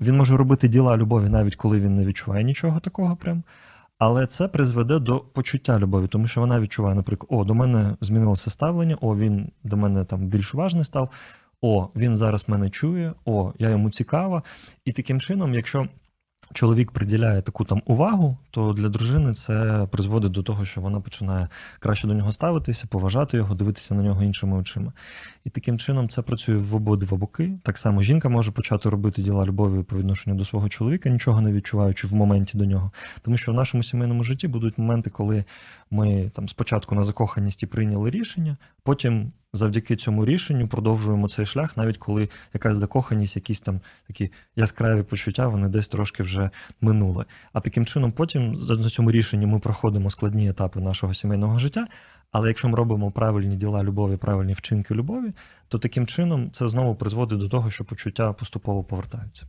він може робити діла любові, навіть коли він не відчуває нічого такого прям. Але це призведе до почуття любові, тому що вона відчуває, наприклад, о, до мене змінилося ставлення, о, він до мене там більш уважний став, о, він зараз мене чує, о, я йому цікава. І таким чином, якщо чоловік приділяє таку там увагу, то для дружини це призводить до того, що вона починає краще до нього ставитися, поважати його, дивитися на нього іншими очима. І таким чином це працює в обидва боки. Так само жінка може почати робити діла любові по відношенню до свого чоловіка, нічого не відчуваючи в моменті до нього. Тому що в нашому сімейному житті будуть моменти, коли ми там спочатку на закоханості прийняли рішення, потім завдяки цьому рішенню продовжуємо цей шлях, навіть коли якась закоханість, якісь там такі яскраві почуття, вони десь трошки вже минули. А таким чином, потім на цьому рішенні ми проходимо складні етапи нашого сімейного життя. Але якщо ми робимо правильні діла любові, правильні вчинки любові, то таким чином це знову призводить до того, що почуття поступово повертаються.